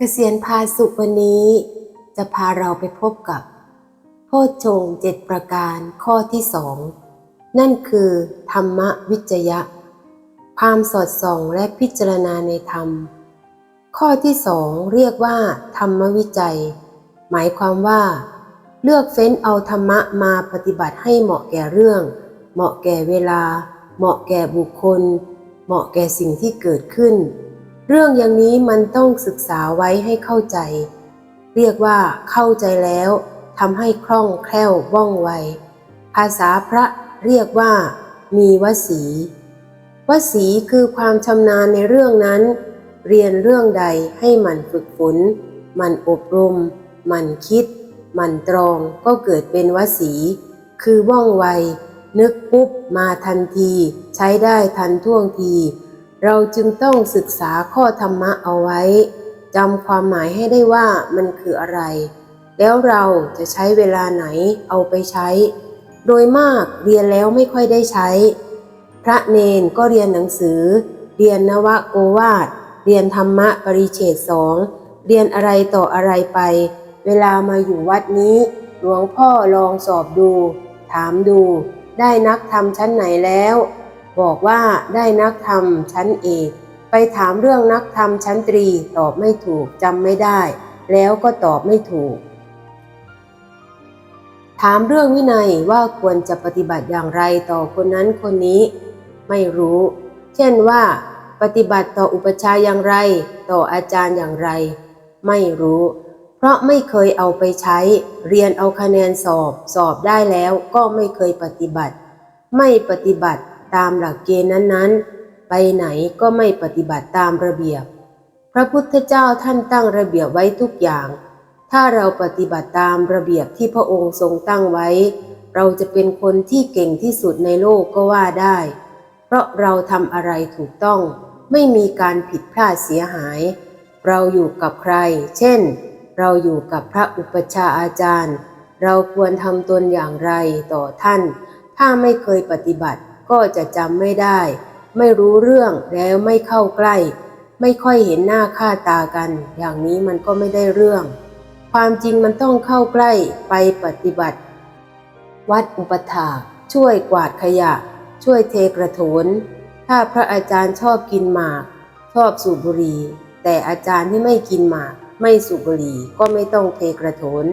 เกษียณพาสุวันนี้ จะพาเราไปพบกับ โพชฌงเจ็ดประการข้อที่สองนั่นคือ ธรรมวิจยะ ความสอดส่องและพิจารณาในธรรม ข้อที่สองเรียกว่า ธรรมวิจัย หมายความว่า เลือกเฟ้นเอาธรรมะมาปฏิบัติให้เหมาะแก่เรื่อง เหมาะแก่เวลา เหมาะแก่บุคคล เหมาะแก่สิ่งที่เกิดขึ้น เรื่องอย่างนี้มันต้องศึกษาไว้ให้เข้าใจ เรียกว่าเข้าใจแล้วทำให้คล่องแคล่วว่องไว ภาษาพระเรียกว่า มีวสีวสีคือความชำนาญในเรื่องนั้น เรียนเรื่องใดให้มันฝึกฝน มันอบรม มันคิด มันตรองก็เกิดเป็นวสี คือว่องไว นึกปุ๊บมาทันที ใช้ได้ทันท่วงที เราจึงต้องศึกษาข้อธรรมะเอาไว้จำความหมายให้ได้ว่ามันคืออะไร แล้วเราจะใช้เวลาไหนเอาไปใช้ โดยมากเรียนแล้วไม่ค่อยได้ใช้ พระเนนก็เรียนหนังสือ เรียนนวโกวาท เรียนธรรมะปริเฉดสอง เรียนอะไรต่ออะไรไป เวลามาอยู่วัดนี้ หลวงพ่อลองสอบดู ถามดู ได้นักธรรมชั้นไหนแล้ว บอกว่าได้นักธรรมชั้นเอกไปถามเรื่องนักธรรมชั้นตรีตอบไม่ถูกจำไม่ได้ แล้วก็ตอบไม่ถูก ถามเรื่องวินัยว่าควรจะปฏิบัติอย่างไรต่อคนนั้นคนนี้ ไม่รู้ เช่นว่า ปฏิบัติต่ออุปชาอย่างไร ต่ออาจารย์อย่างไร ไม่รู้ เพราะไม่เคยเอาไปใช้ เรียนเอาคะแนนสอบ สอบได้แล้วก็ไม่เคยปฏิบัติ ไม่ปฏิบัติ ตามหลักเกณฑ์นั้นๆ ไปไหนก็ไม่ปฏิบัติตามระเบียบ พระพุทธเจ้าท่านตั้งระเบียบไว้ทุกอย่าง ถ้าเราปฏิบัติตามระเบียบที่พระองค์ทรงตั้งไว้ เราจะเป็นคนที่เก่งที่สุดในโลกก็ว่าได้ เพราะเราทำอะไรถูกต้อง ไม่มีการผิดพลาดเสียหาย เราอยู่กับใคร เช่น เราอยู่กับพระอุปชาอาจารย์ เราควรทำตนอย่างไรต่อท่าน ถ้าไม่เคยปฏิบัติ ก็จะจำไม่ได้ ไม่รู้เรื่องแล้วไม่เข้าใกล้ ไม่ค่อยเห็นหน้าค่าตากัน อย่างนี้มันก็ไม่ได้เรื่อง ความจริงมันต้องเข้าใกล้ไปปฏิบัติ วัดอุปถาช่วยกวาดขยะ ช่วยเทกระโถน ถ้าพระอาจารย์ชอบกินหมาก ชอบสูบบุหรี่แต่อาจารย์ที่ไม่กินหมาก ไม่สูบบุหรี่ก็ไม่ต้องเทกระโถน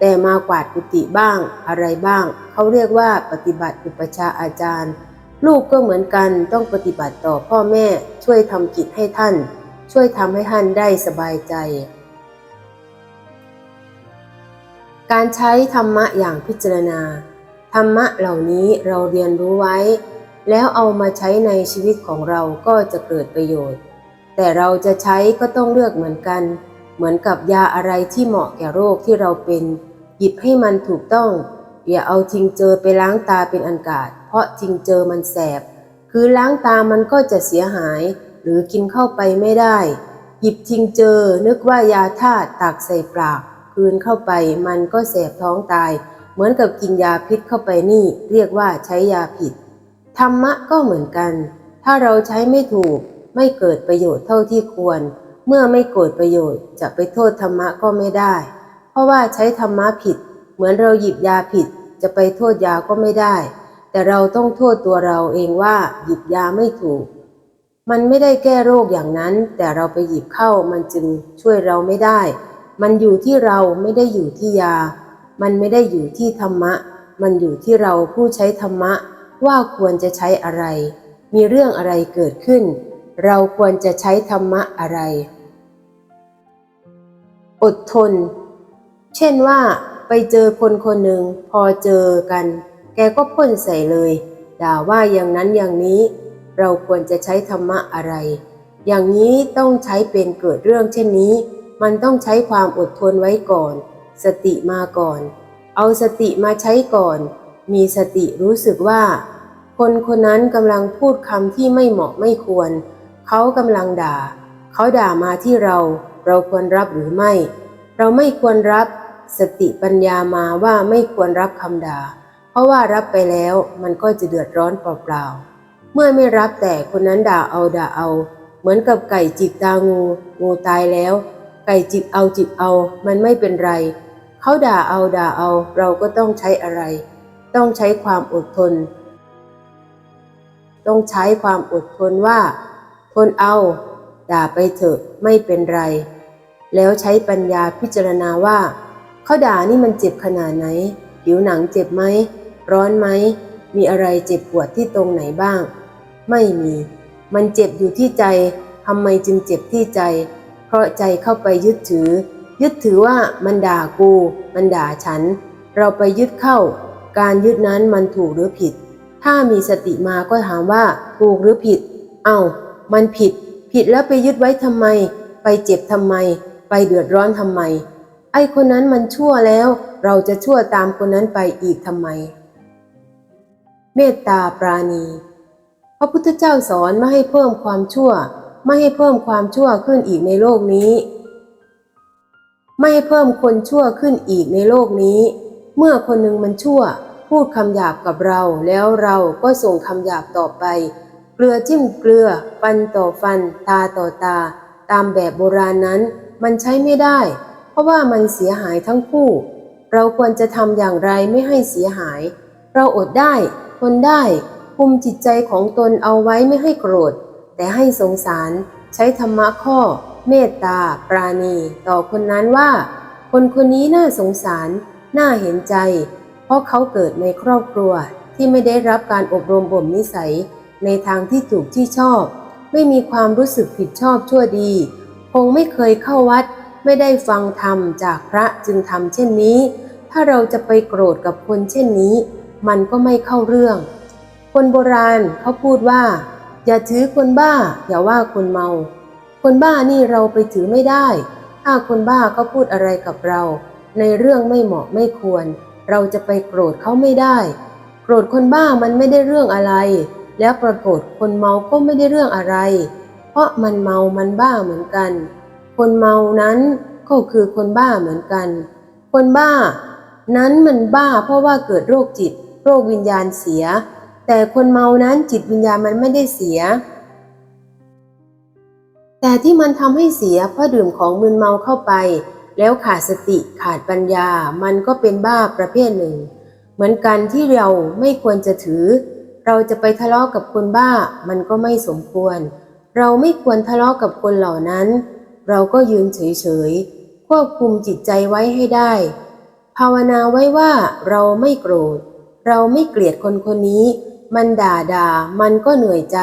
แต่มากวาดกุฏิบ้างอะไรบ้าง เขาเรียกว่าปฏิบัติอุปชาอาจารย์ ลูกก็เหมือนกันต้องปฏิบัติต่อพ่อแม่ช่วยทำกิจให้ท่าน ช่วยทำให้ท่านได้สบายใจ การใช้ธรรมะอย่างพิจารณา ธรรมะเหล่านี้เราเรียนรู้ไว้ แล้วเอามาใช้ในชีวิตของเราก็จะเกิดประโยชน์ แต่เราจะใช้ก็ต้องเลือกเหมือนกัน เหมือนกับยาอะไรที่เหมาะแก่โรคที่เราเป็น หยิบให้มันถูกต้อง อย่าเอาทิ้งเจอไปล้างตาเป็นอันกาด ราะทิงเจอมันแสบ คือล้างตามันก็จะเสียหาย หรือกินเข้าไปไม่ได้ หยิบทิงเจอ นึกว่ายาธาตุตักใส่ปากคืนเข้าไปมันก็แสบท้องตาย เหมือนกับกินยาพิษเข้าไปนี่ เรียกว่าใช้ยาผิด ธรรมะก็เหมือนกัน ถ้าเราใช้ไม่ถูก ไม่เกิดประโยชน์เท่าที่ควร เมื่อไม่เกิดประโยชน์จะไปโทษธรรมะก็ไม่ได้ เพราะว่าใช้ธรรมะผิด เหมือนเราหยิบยาผิด จะไปโทษยาก็ไม่ได้ แต่เราต้องโทษตัวเราเองว่าหยิบยาไม่ถูก มันไม่ได้แก้โรคอย่างนั้น แต่เราไปหยิบเข้ามันจึงช่วยเราไม่ได้ มันอยู่ที่เราไม่ได้อยู่ที่ยา มันไม่ได้อยู่ที่ธรรมะ มันอยู่ที่เราผู้ใช้ธรรมะ ว่าควรจะใช้อะไร มีเรื่องอะไรเกิดขึ้น เราควรจะใช้ธรรมะอะไร อดทน เช่นว่าไปเจอคนคนหนึ่งพอเจอกัน แกก็พ่นใส่เลย ด่าว่าอย่างนั้นอย่างนี้ เราควรจะใช้ธรรมะอะไร อย่างนี้ต้องใช้เป็นเกิดเรื่องเช่นนี้ มันต้องใช้ความอดทนไว้ก่อน สติมาก่อน เอาสติมาใช้ก่อน มีสติรู้สึกว่า คนคนนั้นกำลังพูดคำที่ไม่เหมาะไม่ควร เขากำลังด่า เขาด่ามาที่เรา เราควรรับหรือไม่ เราไม่ควรรับ สติปัญญามาว่าไม่ควรรับคำด่า เพราะว่ารับไปแล้วมันก็จะเดือดร้อนเปล่าๆ เมื่อไม่รับแต่คนนั้นด่าเอาด่าเอา เหมือนกับไก่จิกตางูงูตายแล้ว ไก่จิกเอาจิกเอา มันไม่เป็นไร เขาด่าเอาด่าเอา เราก็ต้องใช้อะไร ต้องใช้ความอดทน ต้องใช้ความอดทนว่า ทนเอา ด่าไปเถอะไม่เป็นไร แล้วใช้ปัญญาพิจารณาว่าเขาด่านี่มันเจ็บขนาดไหนผิวหนังเจ็บไหม ร้อนไหม มีอะไรเจ็บปวดที่ตรงไหนบ้าง ไม่มี มันเจ็บอยู่ที่ใจทำไมจึงเจ็บที่ใจ เพราะใจเข้าไปยึดถือ ยึดถือว่ามันด่ากู มันด่าฉัน เราไปยึดเข้า การยึดนั้นมันถูกหรือผิด ถ้ามีสติมาก็ถามว่าถูกหรือผิด เอ้า มันผิด ผิดแล้วไปยึดไว้ทำไม ไปเจ็บทำไม ไปเดือดร้อนทำไม ไอ้คนนั้นมันชั่วแล้ว เราจะชั่วตามคนนั้นไปอีกทำไม เมตตาปราณี พระพุทธเจ้าสอนไม่ให้เพิ่มความชั่ว ไม่ให้เพิ่มความชั่วขึ้นอีกในโลกนี้ ไม่ให้เพิ่มคนชั่วขึ้นอีกในโลกนี้ เมื่อคนหนึ่งมันชั่ว พูดคำหยาบกับเรา แล้วเราก็ส่งคำหยาบต่อไป เกลือจิ้มเกลือ ฟันต่อฟัน ตาต่อตา ตามแบบโบราณนั้น มันใช้ไม่ได้ เพราะว่ามันเสียหายทั้งคู่ เราควรจะทำอย่างไรไม่ให้เสียหาย เราอดได้ นได้คุมจิตใจของตนเอาไว้ไม่ให้โกรธ แต่ให้สงสารใช้ธรรมะข้อ เมตตา ปราณี ต่อคนนั้นว่า คนคนนี้น่าสงสาร น่าเห็นใจ เพราะเขาเกิดในครอบครัวที่ไม่ได้รับการอบรมบ่มนิสัย ในทางที่ถูกที่ชอบ ไม่มีความรู้สึกผิดชอบชั่วดี คงไม่เคยเข้าวัด ไม่ได้ฟังธรรมจากพระจึงทำเช่นนี้ ถ้าเราจะไปโกรธกับคนเช่นนี้ มันก็ไม่เข้าเรื่อง คนโบราณเขาพูดว่า อย่าถือคนบ้า อย่าว่าคนเมา คนบ้านี่เราไปถือไม่ได้ ถ้าคนบ้าเขาพูดอะไรกับเรา ในเรื่องไม่เหมาะไม่ควร เราจะไปโกรธเขาไม่ได้ โกรธคนบ้ามันไม่ได้เรื่องอะไร แล้วปรากฏคนเมาก็ไม่ได้เรื่องอะไร เพราะมันเมามันบ้าเหมือนกัน คนเมานั้นก็คือคนบ้าเหมือนกัน คนบ้า นั้นมันบ้าเพราะว่าเกิดโรคจิต โรควิญญาณเสีย แต่คนเมานั้นจิตวิญญาณมันไม่ได้เสีย แต่ที่มันทำให้เสียเพราะดื่มของมึนเมาเข้าไป แล้วขาดสติขาดปัญญา มันก็เป็นบ้าประเภทหนึ่ง เหมือนกันที่เราไม่ควรจะถือ เราจะไปทะเลาะกับคนบ้า มันก็ไม่สมควร เราไม่ควรทะเลาะกับคนเหล่านั้น เราก็ยืนเฉยๆควบคุมจิตใจไว้ให้ได้ ภาวนาไว้ว่าเราไม่โกรธ เราไม่เกลียดคนคนนี้ มันด่าด่า มันก็เหนื่อยใจ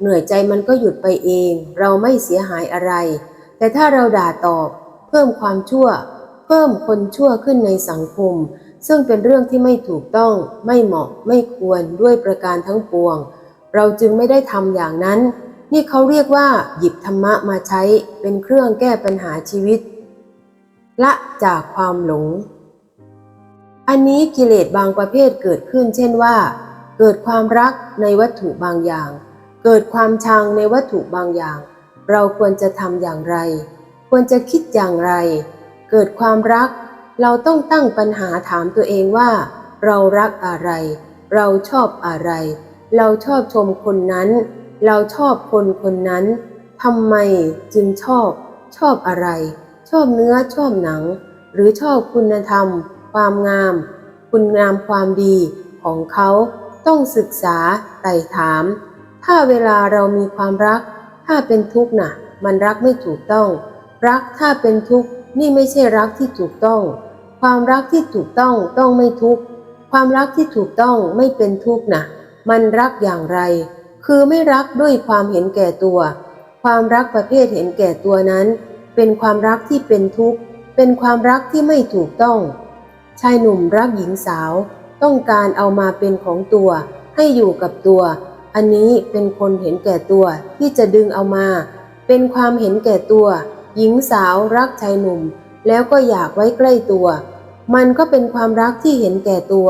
เหนื่อยใจมันก็หยุดไปเอง เราไม่เสียหายอะไร แต่ถ้าเราด่าตอบ เพิ่มความชั่ว เพิ่มคนชั่วขึ้นในสังคม ซึ่งเป็นเรื่องที่ไม่ถูกต้อง ไม่เหมาะ ไม่ควรด้วยประการทั้งปวง เราจึงไม่ได้ทำอย่างนั้น นี่เขาเรียกว่า หยิบธรรมะมาใช้เป็นเครื่องแก้ปัญหาชีวิต ละจากความหลง อันนี้กิเลสบางประเภทเกิดขึ้น เช่นว่า เกิดความรักในวัตถุบางอย่าง เกิดความชังในวัตถุบางอย่าง เราควรจะทำอย่างไร ควรจะคิดอย่างไร เกิดความรัก เราต้องตั้งปัญหาถามตัวเองว่า เรารักอะไร เราชอบอะไร เราชอบชมคนนั้น เราชอบคนคนนั้นทำไมจึงชอบ ชอบอะไร ชอบเนื้อชอบหนัง หรือชอบคุณธรรม ความงาม คุณงามความดีของเขาต้องศึกษาไต่ถาม ถ้าเวลาเรามีความรัก ถ้าเป็นทุกข์น่ะ มันรักไม่ถูกต้อง รักถ้าเป็นทุกข์นี่ไม่ใช่รักที่ถูกต้อง ความรักที่ถูกต้องต้องไม่ทุกข์ความรักที่ถูกต้องไม่เป็นทุกข์น่ะมันรักอย่างไร คือไม่รักด้วยความเห็นแก่ตัว ความรักประเภทเห็นแก่ตัวนั้น เป็นความรักที่เป็นทุกข์ เป็นความรักที่ไม่ถูกต้อง ชายหนุ่มรักหญิงสาว ต้องการเอามาเป็นของตัว ให้อยู่กับตัว อันนี้เป็นคนเห็นแก่ตัวที่จะดึงเอามา เป็นความเห็นแก่ตัว หญิงสาวรักชายหนุ่ม แล้วก็อยากไว้ใกล้ตัว มันก็เป็นความรักที่เห็นแก่ตัว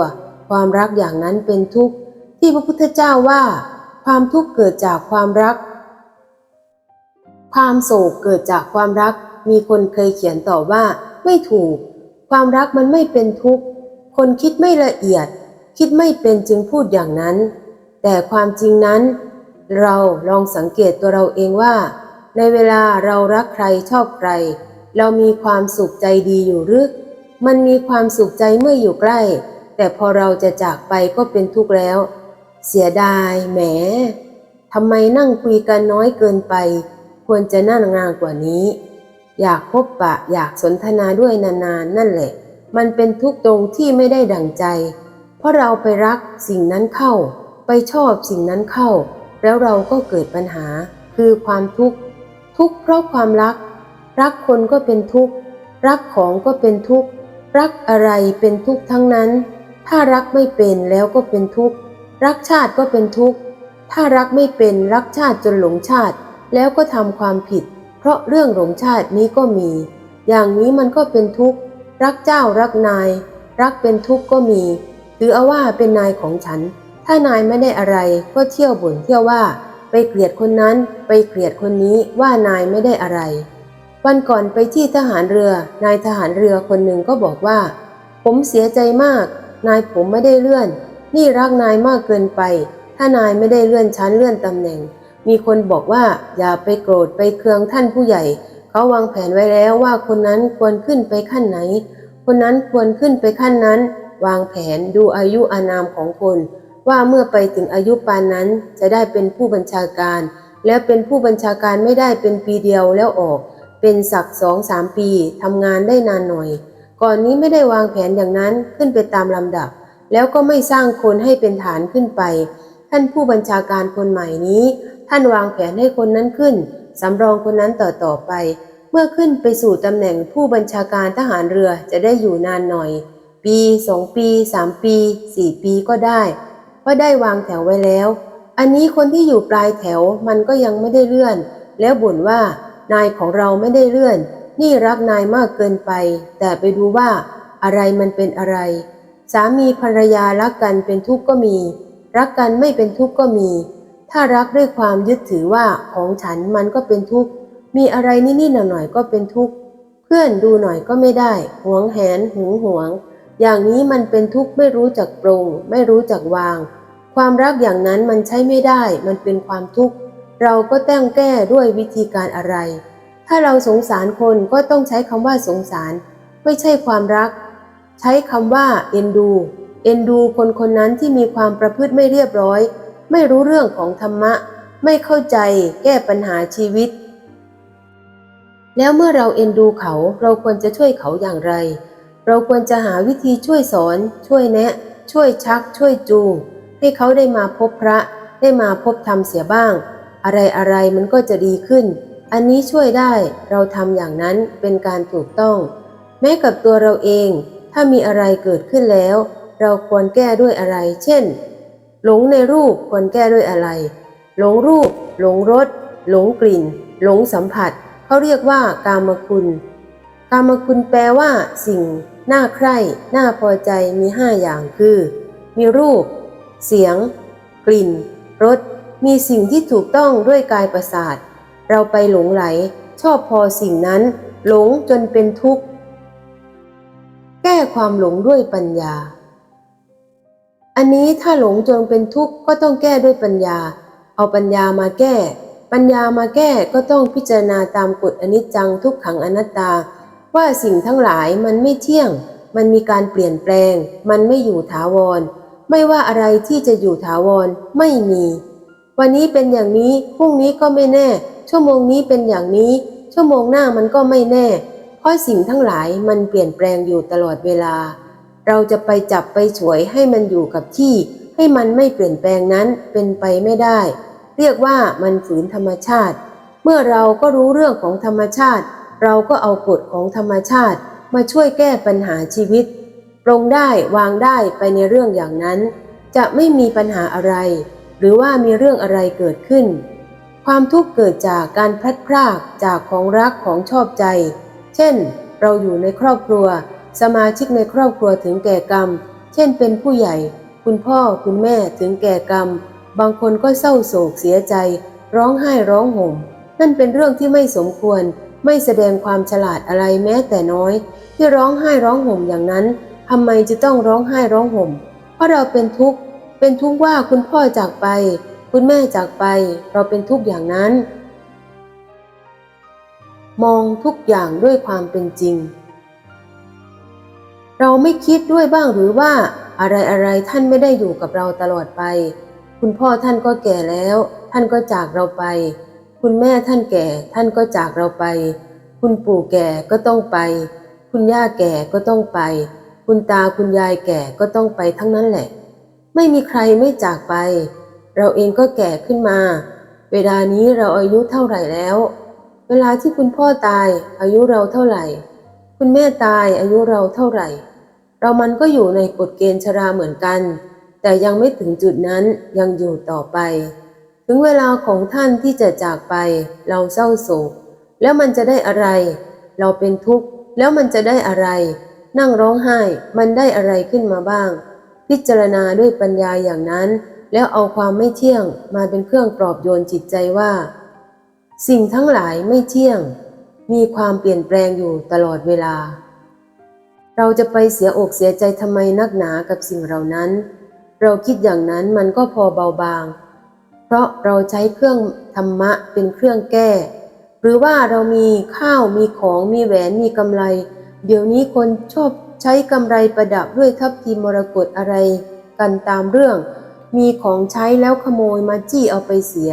ความรักอย่างนั้นเป็นทุกข์ที่พระพุทธเจ้าว่า ความทุกข์เกิดจากความรัก ความโศกเกิดจากความรัก มีคนเคยเขียนต่อว่าไม่ถูก ความรักมันไม่เป็นทุกข์ คนคิดไม่ละเอียด คิดไม่เป็นจึงพูดอย่างนั้น แต่ความจริงนั้น เราลองสังเกตตัวเราเองว่า ในเวลาเรารักใครชอบใคร เรามีความสุขใจดีอยู่หรือมันมีความสุขใจเมื่ออยู่ใกล้ แต่พอเราจะจากไปก็เป็นทุกข์แล้ว เสียดายแหมทำไมนั่งคุยกันน้อยเกินไป ควรจะนั่งงานกว่านี้ อยากพบปะอยากสนทนาด้วยนานๆนั่นแหละ มันเป็นทุกตรงที่ไม่ได้ดั่งใจ เพราะเราไปรักสิ่งนั้นเข้า ไปชอบสิ่งนั้นเข้า แล้วเราก็เกิดปัญหาคือความทุกข์ ทุกข์เพราะความรัก รักคนก็เป็นทุกข์ รักของก็เป็นทุกข์ รักอะไรเป็นทุกข์ทั้งนั้น ถ้ารักไม่เป็นแล้วก็เป็นทุกข์ รักชาติก็เป็นทุกข์ ถ้ารักไม่เป็นรักชาติจนหลงชาติ แล้วก็ทำความผิด เพราะเรื่องหลงชาตินี้ก็มี อย่างนี้มันก็เป็นทุกข์ รักเจ้ารักนาย รักเป็นทุกข์ก็มี ถือเอาว่าเป็นนายของฉัน ถ้านายไม่ได้อะไรก็เที่ยวบ่นเที่ยวว่า ไปเกลียดคนนั้น ไปเกลียดคนนี้ว่านายไม่ได้อะไร วันก่อนไปที่ทหารเรือ นายทหารเรือคนหนึ่งก็บอกว่า ผมเสียใจมาก นายผมไม่ได้เลื่อน นี่รักนายมากเกินไป ถ้านายไม่ได้เลื่อนชั้นเลื่อนตำแหน่ง มีคนบอกว่าอย่าไปโกรธไปเคืองท่านผู้ใหญ่ เขาวางแผนไว้แล้วว่าคนนั้นควรขึ้นไปขั้นไหน คนนั้นควรขึ้นไปขั้นนั้น วางแผนดูอายุอานามของคน ว่าเมื่อไปถึงอายุปานนั้นจะได้เป็นผู้บัญชาการ แล้วเป็นผู้บัญชาการไม่ได้เป็นปีเดียวแล้วออก เป็นสักสองสามปีทำงานได้นานหน่อย ก่อนนี้ไม่ได้วางแผนอย่างนั้นขึ้นไปตามลำดับ แล้วก็ไม่สร้างคนให้เป็นฐานขึ้นไป ท่านผู้บัญชาการคนใหม่นี้ ท่านวางแผนให้คนนั้นขึ้น สำรองคนนั้นต่อต่อไป เมื่อขึ้นไปสู่ตำแหน่งผู้บัญชาการทหารเรือจะได้อยู่นานหน่อย ปีสองปีสามปีสี่ปีก็ได้ เพราะได้วางแถวไว้แล้ว อันนี้คนที่อยู่ปลายแถวมันก็ยังไม่ได้เลื่อน แล้วบ่นว่านายของเราไม่ได้เลื่อน นี่รักนายมากเกินไป แต่ไปดูว่าอะไรมันเป็นอะไร สามีภรรยารักกันเป็นทุกข์ก็มี รักกันไม่เป็นทุกข์ก็มี ถ้ารักด้วยความยึดถือว่าของฉันมันก็เป็นทุกข์ มีอะไรนิดๆหน่อยๆก็เป็นทุกข์ เพื่อนดูหน่อยก็ไม่ได้ หวงแหนหึงหวง อย่างนี้มันเป็นทุกข์ไม่รู้จักปรงไม่รู้จักวาง ความรักอย่างนั้นมันใช้ไม่ได้ มันเป็นความทุกข์ เราก็แต้งแก้ด้วยวิธีการอะไร ถ้าเราสงสารคนก็ต้องใช้คำว่าสงสาร ไม่ใช่ความรัก ใช้คำว่าเอ็นดู เอ็นดูคนคนนั้นที่มีความประพฤติไม่เรียบร้อย ไม่รู้เรื่องของธรรมะ ไม่เข้าใจแก้ปัญหาชีวิต แล้วเมื่อเราเอ็นดูเขาเราควรจะช่วยเขาอย่างไร เราควรจะหาวิธีช่วยสอน ช่วยแนะ ช่วยชัก ช่วยจูง ให้เขาได้มาพบพระได้มาพบธรรมเสียบ้าง อะไรอะไรมันก็จะดีขึ้น อันนี้ช่วยได้เราทำอย่างนั้นเป็นการถูกต้อง แม้กับตัวเราเอง ถ้ามีอะไรเกิดขึ้นแล้ว เราควรแก้ด้วยอะไร เช่น หลงในรูปควรแก้ด้วยอะไร หลงรูป หลงรส หลงกลิ่น หลงสัมผัส เขาเรียกว่ากามคุณ กามคุณแปลว่า สิ่ง น่าใคร่ น่าพอใจ มีห้าอย่างคือ มีรูป เสียง กลิ่น รส มีสิ่งที่ถูกต้องด้วยกายประสาท เราไปหลงไหล ชอบพอสิ่งนั้น หลงจนเป็นทุกข์ แก้ความหลงด้วยปัญญา อันนี้ถ้าหลงจนเป็นทุกข์ก็ต้องแก้ด้วยปัญญา เอาปัญญามาแก้ ปัญญามาแก้ก็ต้องพิจารณาตามกฎอนิจจังทุกขังอนัตตา ว่าสิ่งทั้งหลายมันไม่เที่ยง มันมีการเปลี่ยนแปลง มันไม่อยู่ถาวร ไม่ว่าอะไรที่จะอยู่ถาวรไม่มี วันนี้เป็นอย่างนี้พรุ่งนี้ก็ไม่แน่ ชั่วโมงนี้เป็นอย่างนี้ ชั่วโมงหน้ามันก็ไม่แน่ เพราะสิ่งทั้งหลายมันเปลี่ยนแปลงอยู่ตลอดเวลา เราจะไปจับไปฉวยให้มันอยู่กับที่ ให้มันไม่เปลี่ยนแปลงนั้นเป็นไปไม่ได้ เรียกว่ามันฝืนธรรมชาติ เมื่อเราก็รู้เรื่องของธรรมชาติ เราก็เอากฎของธรรมชาติ มาช่วยแก้ปัญหาชีวิตปรงได้วางได้ไปในเรื่องอย่างนั้น จะไม่มีปัญหาอะไร หรือว่ามีเรื่องอะไรเกิดขึ้น ความทุกข์เกิดจากการพลัดพรากจากของรักของชอบใจ เช่น เราอยู่ในครอบครัว สมาชิกในครอบครัวถึงแก่กรรม เช่นเป็นผู้ใหญ่ คุณพ่อคุณแม่ถึงแก่กรรม บางคนก็เศร้าโศกเสียใจ ร้องไห้ร้องห่ม นั่นเป็นเรื่องที่ไม่สมควร ไม่แสดงความฉลาดอะไรแม้แต่น้อย ที่ร้องไห้ร้องห่มอย่างนั้นทำไมจะต้องร้องไห้ร้องห่ม เพราะเราเป็นทุกข์ เป็นทุกข์ว่าคุณพ่อจากไป คุณแม่จากไป เราเป็นทุกข์อย่างนั้นมมองทุกอย่างด้วยความเป็นจริง เราไม่คิดด้วยบ้างหรือว่าอะไรอะไรท่านไม่ได้อยู่กับเราตลอดไป คุณพ่อท่านก็แก่แล้ว ท่านก็จากเราไป คุณแม่ท่านแก่ ท่านก็จากเราไป คุณปู่แก่ก็ต้องไป คุณย่าแก่ก็ต้องไป คุณตาคุณยายแก่ก็ต้องไปทั้งนั้นแหละ ไม่มีใครไม่จากไป เราเองก็แก่ขึ้นมา เวลานี้เราอายุเท่าไหร่แล้ว เวลาที่คุณพ่อตายอายุเราเท่าไหร่ คุณแม่ตายอายุเราเท่าไหร่ เรามันก็อยู่ในกฎเกณฑ์ชราเหมือนกัน แต่ยังไม่ถึงจุดนั้นยังอยู่ต่อไป ถึงเวลาของท่านที่จะจากไป เราเศร้าโศก แล้วมันจะได้อะไร เราเป็นทุกข์ แล้วมันจะได้อะไร นั่งร้องไห้ มันได้อะไรขึ้นมาบ้าง พิจารณาด้วยปัญญาอย่างนั้น แล้วเอาความไม่เที่ยงมาเป็นเครื่องปลอบโยนจิตใจว่า สิ่งทั้งหลายไม่เที่ยง มีความเปลี่ยนแปลงอยู่ตลอดเวลา เราจะไปเสียอกเสียใจทำไมนักหนากับสิ่งเหล่านั้น เราคิดอย่างนั้นมันก็พอเบาบาง เพราะเราใช้เครื่องธรรมะเป็นเครื่องแก้ หรือว่าเรามีข้าวมีของมีแหวนมีกำไร เดี๋ยวนี้คนชอบใช้กำไรประดับด้วยทับทิมมรกตอะไร กันตามเรื่อง มีของใช้แล้วขโมยมาจี้เอาไปเสีย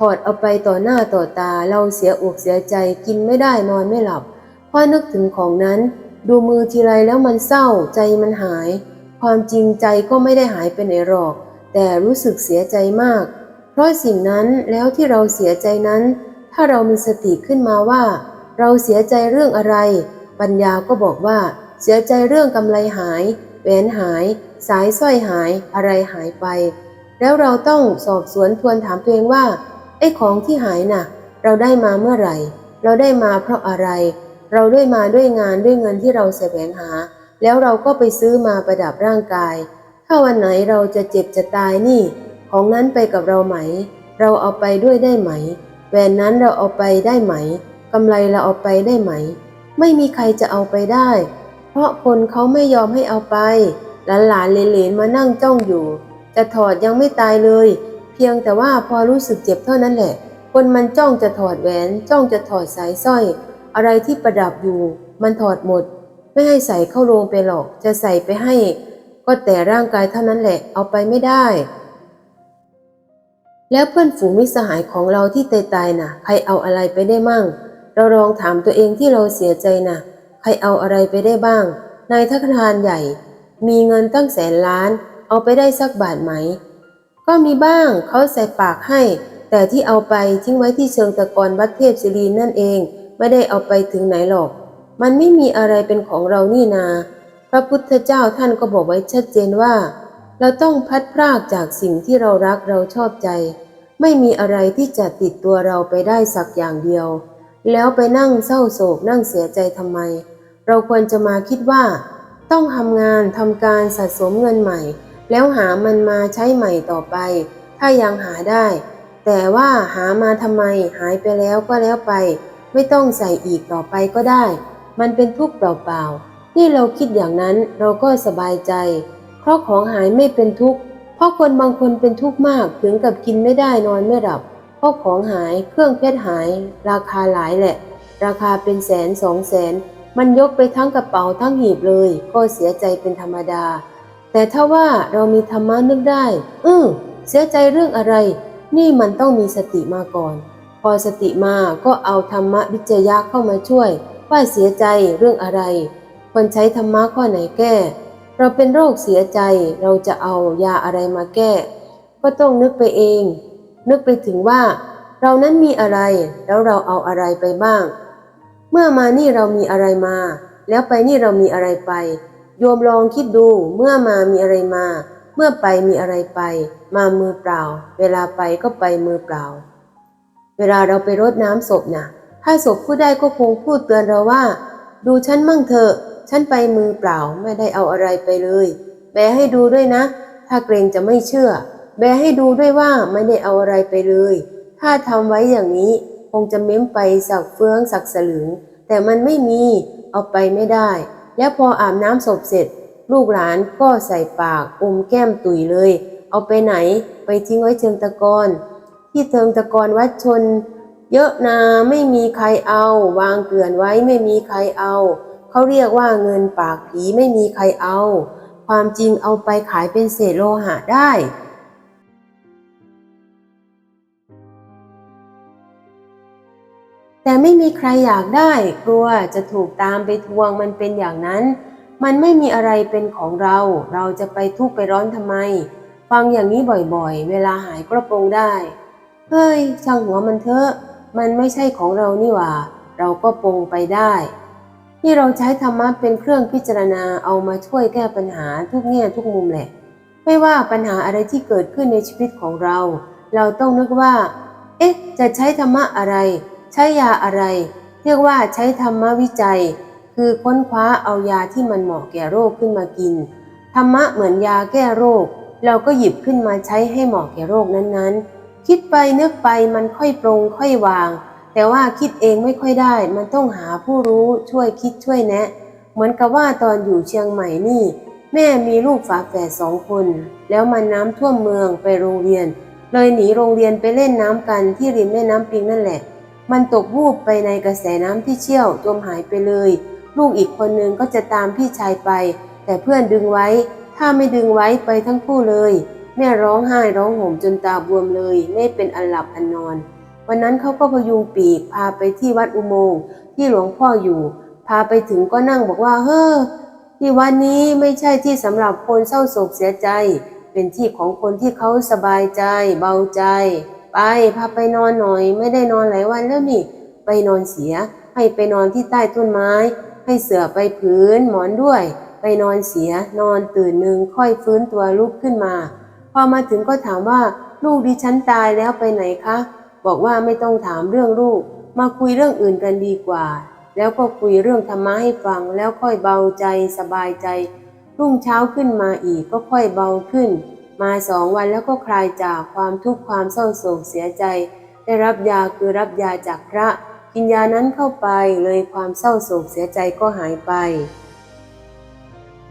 ถอดเอาไปต่อหน้าต่อตาเราเสียอกเสียใจกินไม่ได้นอนไม่หลับเพราะนึกถึงของนั้น ดูมือทีไรแล้วมันเศร้าใจมันหาย ความจริงใจก็ไม่ได้หายไปไหนหรอก แต่รู้สึกเสียใจมาก เพราะสิ่งนั้นแล้วที่เราเสียใจนั้น ถ้าเรามีสติขึ้นมาว่า เราเสียใจเรื่องอะไร ปัญญาก็บอกว่า เสียใจเรื่องกำไรหายแหวนหาย สายสร้อยหายอะไรหายไป แล้วเราต้องสอบสวนทวนถามตัวเองว่า ไอ้ของที่หายน่ะ เราได้มาเมื่อไหร่ เราได้มาเพราะอะไร เราได้มาด้วยงานด้วยเงินที่เราแสวงหา แล้วเราก็ไปซื้อมาประดับร่างกาย ถ้าวันไหนเราจะเจ็บจะตายนี่ ของนั้นไปกับเราไหม เราเอาไปด้วยได้ไหมแหวนนั้นเราเอาไปได้ไหมกำไรเราเอาไปได้ไหม ไม่มีใครจะเอาไปได้ เพราะคนเขาไม่ยอมให้เอาไป หลานหลานๆเหลนๆมานั่งจ้องอยู่ จะถอดยังไม่ตายเลย พียงแต่ว่าพอรู้สึกเจ็บเท่านั้นแหละ คนมันจ้องจะถอดแหวนจ้องจะถอดสายสร้อย อะไรที่ประดับอยู่ มันถอดหมด ไม่ให้ใส่เข้าโรงไปหรอก จะใส่ไปให้ ก็แต่ร่างกายเท่านั้นแหละ เอาไปไม่ได้ แล้วเพื่อนฝูงมิตรสหายของเราที่ตายตายๆน่ะ ใครเอาอะไรไปได้มั่ง เราลองถามตัวเองที่เราเสียใจน่ะ ใครเอาอะไรไปได้บ้าง นายธนาคารใหญ่ มีเงินตั้งแสนล้าน เอาไปได้สักบาทไหม ก็มีบ้างเขาใส่ปากให้ แต่ที่เอาไปทิ้งไว้ที่เชิงตะกอนวัดเทพศิรีนั่นเอง ไม่ได้เอาไปถึงไหนหรอก มันไม่มีอะไรเป็นของเรานี่นา พระพุทธเจ้าท่านก็บอกไว้ชัดเจนว่า เราต้องพัดพรากจากสิ่งที่เรารักเราชอบใจ ไม่มีอะไรที่จะติดตัวเราไปได้สักอย่างเดียว แล้วไปนั่งเศร้าโศกนั่งเสียใจทำไม เราควรจะมาคิดว่า ต้องทำงานทำการสะสมเงินใหม่ แล้วหามันมาใช้ใหม่ต่อไป ถ้ายังหาได้ แต่ว่าหามาทำไมหายไปแล้วก็แล้วไป ไม่ต้องใส่อีกต่อไปก็ได้ มันเป็นทุกข์เปล่าๆนี่เราคิดอย่างนั้นเราก็สบายใจ เพราะของหายไม่เป็นทุกข์เพราะคนบางคนเป็นทุกข์มากถึงกับกินไม่ได้นอนไม่หลับเพราะของหายเครื่องเพชรหาย ราคาหลายแหละ ราคาเป็นแสนสองแสน มันยกไปทั้งกระเป๋าทั้งหีบเลย ก็เสียใจเป็นธรรมดา แต่ถ้าว่าเรามีธรรมะนึกได้ อือเสียใจเรื่องอะไร นี่มันต้องมีสติมาก่อน พอสติมาก็เอาธรรมะวิจยะเข้ามาช่วย ว่าเสียใจเรื่องอะไร ควรใช้ธรรมะข้อไหนแก้ เราเป็นโรคเสียใจเราจะเอายาอะไรมาแก้ ก็ต้องนึกไปเอง นึกไปถึงว่า เรานั้นมีอะไร แล้วเราเอาอะไรไปบ้าง เมื่อมานี่เรามีอะไรมา แล้วไปนี่เรามีอะไรไป โยมลองคิดดูเมื่อมามีอะไรมา เมื่อไปมีอะไรไป มามือเปล่า เวลาไปก็ไปมือเปล่า เวลาเราไปรดน้ำศพน่ะถ้าศพผู้ได้ก็คงพูดเตือนเราว่า ดูฉันมั่งเถอะ ฉันไปมือเปล่าไม่ได้เอาอะไรไปเลย แบให้ดูด้วยนะ ถ้าเกรงจะไม่เชื่อ แบให้ดูด้วยว่าไม่ได้เอาอะไรไปเลย ถ้าทำไว้อย่างนี้คงจะเม้มไปสักเฟืองสักสลึง แต่มันไม่มี เอาไปไม่ได้ แล้วพออาบน้ำศพเสร็จ ลูกหลานก็ใส่ปากอมแก้มตุยเลย เอาไปไหนไปทิ้งไว้เชิงตะกอนที่เทิงตะกอนวัดชน เยอะนาไม่มีใครเอา วางเกลื่อนไว้ไม่มีใครเอาเขาเรียกว่าเงินปากผีไม่มีใครเอา ความจริงเอาไปขายเป็นเศษโลหะได้ แต่ไม่มีใครอยากได้ กลัวจะถูกตามไปทวงมันเป็นอย่างนั้น มันไม่มีอะไรเป็นของเรา เราจะไปทุกข์ไปร้อนทำไม ฟังอย่างนี้บ่อยๆ เวลาหายกระโปรงได้ เฮ้ย ช่างหัวมันเถอะ มันไม่ใช่ของเรานี่หว่า เราก็ปรงไปได้นี่เราใช้ธรรมะเป็นเครื่องพิจารณาเอามาช่วยแก้ปัญหาทุกแง่ทุกมุมแหละ ไม่ว่าปัญหาอะไรที่เกิดขึ้นในชีวิตของเรา เราต้องนึกว่า เอ๊ะ จะใช้ธรรมะอะไร ใช้ยาอะไร เรียกว่าใช้ธรรมวิจัย คือค้นคว้าเอายาที่มันเหมาะแก่โรคขึ้นมากิน ธรรมะเหมือนยาแก้โรค เราก็หยิบขึ้นมาใช้ให้เหมาะแก่โรคนั้นๆ คิดไปนึกไปมันค่อยปรงค่อยวาง แต่ว่าคิดเองไม่ค่อยได้ มันต้องหาผู้รู้ช่วยคิดช่วยแนะ เหมือนกับว่าตอนอยู่เชียงใหม่นี่ แม่มีลูกฝาแฝดสองคน แล้วมันน้ำท่วมเมืองไปโรงเรียน เลยหนีโรงเรียนไปเล่นน้ำกันที่ริมแม่น้ำปิงนั่นแหละ มันตกวูบไปในกระแสน้ำที่เชี่ยวจมหายไปเลย ลูกอีกคนนึงก็จะตามพี่ชายไป แต่เพื่อนดึงไว้ ถ้าไม่ดึงไว้ไปทั้งคู่เลย แม่ร้องไห้ร้องห่มจนตาบวมเลย ไม่เป็นอันหลับอันนอน วันนั้นเขาก็พยุงปีกพาไปที่วัดอุโมงค์ที่หลวงพ่ออยู่ พาไปถึงก็นั่งบอกว่า เฮ้อที่วันนี้ไม่ใช่ที่สำหรับคนเศร้าโศกเสียใจ เป็นที่ของคนที่เขาสบายใจ เบาใจ ไปพาไปนอนหน่อย ไม่ได้นอนหลายวันแล้วนี่ ไปนอนเสีย ให้ไปนอนที่ใต้ต้นไม้ ให้เสือไปพื้นหมอนด้วย ไปนอนเสีย นอนตื่นหนึ่งค่อยฟื้นตัวลุกขึ้นมา พอมาถึงก็ถามว่าลูกดิฉันตายแล้วไปไหนคะ บอกว่าไม่ต้องถามเรื่องลูก มาคุยเรื่องอื่นกันดีกว่า แล้วก็คุยเรื่องธรรมะให้ฟัง แล้วค่อยเบาใจสบายใจ รุ่งเช้าขึ้นมาอีกก็ค่อยเบาขึ้น มาสองวันแล้วก็คลายจากความทุกข์ความเศร้าโศกเสียใจ ได้รับยาคือรับยาจากพระ กินยานั้นเข้าไปเลยความเศร้าโศกเสียใจก็หายไป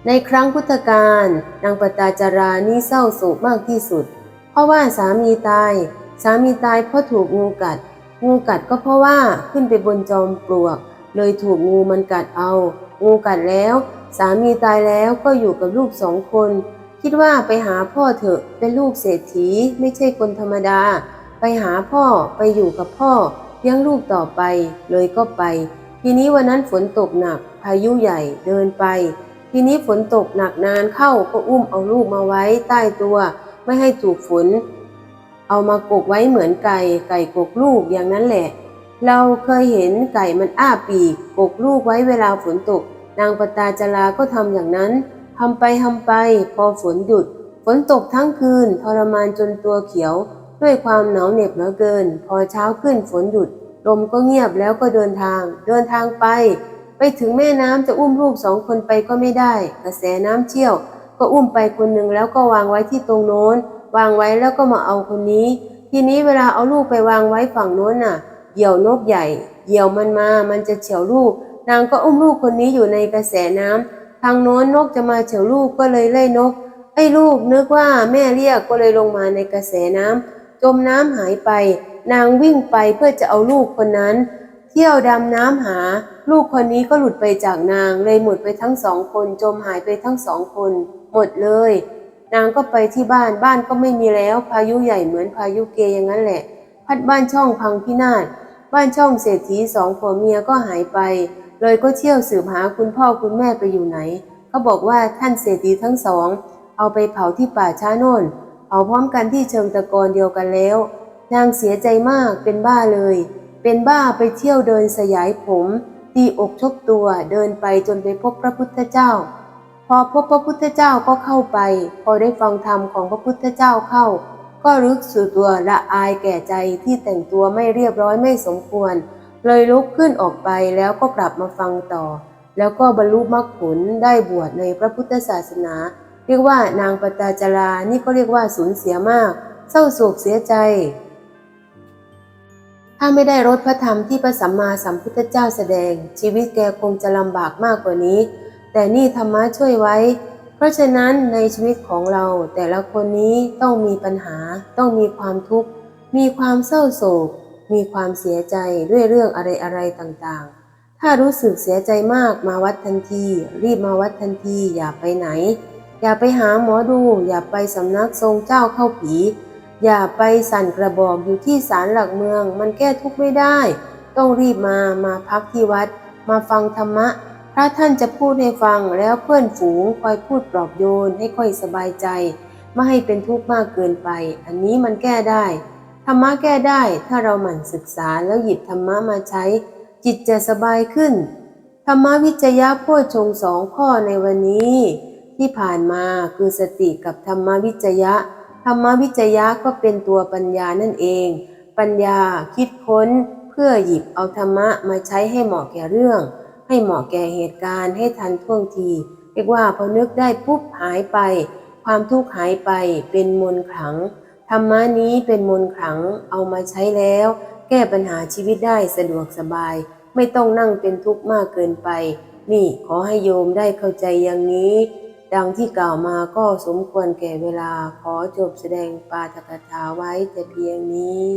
ในครั้งพุทธกาลนางปตาจารานี่เศร้าโศกมากที่สุด เพราะว่าสามีตาย สามีตายเพราะถูกงูกัด งูกัดก็เพราะว่าขึ้นไปบนจอมปลวก เลยถูกงูมันกัดเอา งูกัดแล้ว สามีตายแล้วก็อยู่กับลูกสองคน คิดว่าไปหาพ่อเถอะเป็นลูกเศรษฐีไม่ใช่คนธรรมดา ไปหาพ่อไปอยู่กับพ่อเลี้ยงลูกต่อไปเลยก็ไป ทีนี้วันนั้นฝนตกหนัก พายุใหญ่เดินไป ทีนี้ฝนตกหนักนานเข้าก็อุ้มเอาลูกมาไว้ใต้ตัว ไม่ให้ถูกฝน เอามากกไว้เหมือนไก่ไก่กกลูกอย่างนั้นแหละ เราเคยเห็นไก่มันอ้าปีกกกลูกไว้เวลาฝนตก นางปตาจาราก็ทำอย่างนั้น ทำไปทำไป พอฝนหยุด ฝนตกทั้งคืน ทรมานจนตัวเขียว ด้วยความหนาวเหน็บเหลือเกิน พอเช้าขึ้นฝนหยุด ลมก็เงียบแล้วก็เดินทาง เดินทางไป ไปถึงแม่น้ำจะอุ้มลูกสองคนไปก็ไม่ได้ กระแสน้ำเชี่ยว ก็อุ้มไปคนหนึ่งแล้วก็วางไว้ที่ตรงโน้น วางไว้แล้วก็มาเอาคนนี้ ทีนี้เวลาเอาลูกไปวางไว้ฝั่งโน้นน่ะ เหยี่ยวนกใหญ่ เหยี่ยวมันมา มันจะเฉียวลูก นางก็อุ้มลูกคนนี้อยู่ในกระแสน้ำ ทางโน้นนกจะมาเฉียวลูกก็เลยไล่นก ไอ้ลูกนึกว่าแม่เรียกก็เลยลงมาในกระแสน้ำจมน้ำหายไป นางวิ่งไปเพื่อจะเอาลูกคนนั้น เที่ยวดำน้ำหา ลูกคนนี้ก็หลุดไปจากนางเลยหมดไปทั้งสองคนจมหายไปทั้งสองคน หมดเลย นางก็ไปที่บ้านบ้านก็ไม่มีแล้ว พายุใหญ่เหมือนพายุเกยอย่างนั้นแหละ พัดบ้านช่องพังพินาศบ้านช่องเศรษฐีสองผัวเมียก็หายไป เลยก็เที่ยวสืบหาคุณพ่อคุณแม่ไปอยู่ไหน เขาบอกว่าท่านเศรษฐีทั้งสอง เอาไปเผาที่ป่าช้าโน่นเผาพร้อมกันที่เชิงตะกอนเดียวกันแล้ว นางเสียใจมากเป็นบ้าเลย เป็นบ้าไปเที่ยวเดินสยายผม ตีอกชกตัวเดินไปจนไปพบพระพุทธเจ้า พอพบพระพุทธเจ้าก็เข้าไป พอได้ฟังธรรมของพระพุทธเจ้าเข้า ก็รู้สึกตัวละอายแก่ใจที่แต่งตัวไม่เรียบร้อยไม่สมควร เลยลุกขึ้นออกไปแล้วก็กลับมาฟังต่อ แล้วก็บรรลุมรรคผลได้บวชในพระพุทธศาสนา เรียกว่านางปตาจารานี่ก็เรียกว่าสูญเสียมาก เศร้าโศกเสียใจ ถ้าไม่ได้รถพระธรรมที่พระสัมมาสัมพุทธเจ้าแสดง ชีวิตแกคงจะลำบากมากกว่านี้ แต่นี่ธรรมะช่วยไว้ เพราะฉะนั้นในชีวิตของเราแต่ละคนนี้ต้องมีปัญหา ต้องมีความทุกข์มีความเศร้าโศก มีความเสียใจด้วยเรื่องอะไรๆต่างๆ ถ้ารู้สึกเสียใจมากมาวัดทันที รีบมาวัดทันทีอย่าไปไหน อย่าไปหาหมอดู อย่าไปสำนักทรงเจ้าเข้าผี อย่าไปสั่นกระบอกอยู่ที่ศาลหลักเมือง มันแก้ทุกข์ไม่ได้ ต้องรีบมามาพักที่วัด มาฟังธรรมะ พระท่านจะพูดให้ฟังแล้วเพื่อนฝูงคอยพูดปลอบโยนให้ค่อยสบายใจ ไม่ให้เป็นทุกข์มากเกินไป อันนี้มันแก้ได้ รรมะแก้ได้ถ้าเราหมั่นศึกษาแล้วหยิบธรรมะมาใช้ จิตจะสบายขึ้น ธรรมวิจยะโพชงสองข้อในวันนี้ ที่ผ่านมาคือสติกับธรรมวิจยะ ธรรมวิจยะก็เป็นตัวปัญญานั่นเอง ปัญญาคิดค้น เพื่อหยิบเอาธรรมะมาใช้ให้เหมาะแก่เรื่อง ให้เหมาะแก่เหตุการณ์ให้ทันท่วงทีเรียกว่าพอนึกได้ปุ๊บหายไป ความทุกข์หายไปเป็นมนขลัง ธรรมะนี้เป็นมนต์ขลังเอามาใช้แล้ว แก้ปัญหาชีวิตได้สะดวกสบาย ไม่ต้องนั่งเป็นทุกข์มากเกินไป นี่ขอให้โยมได้เข้าใจอย่างนี้ ดังที่กล่าวมาก็สมควรแก่เวลาขอจบแสดงปาฐกถาไว้แต่เพียงนี้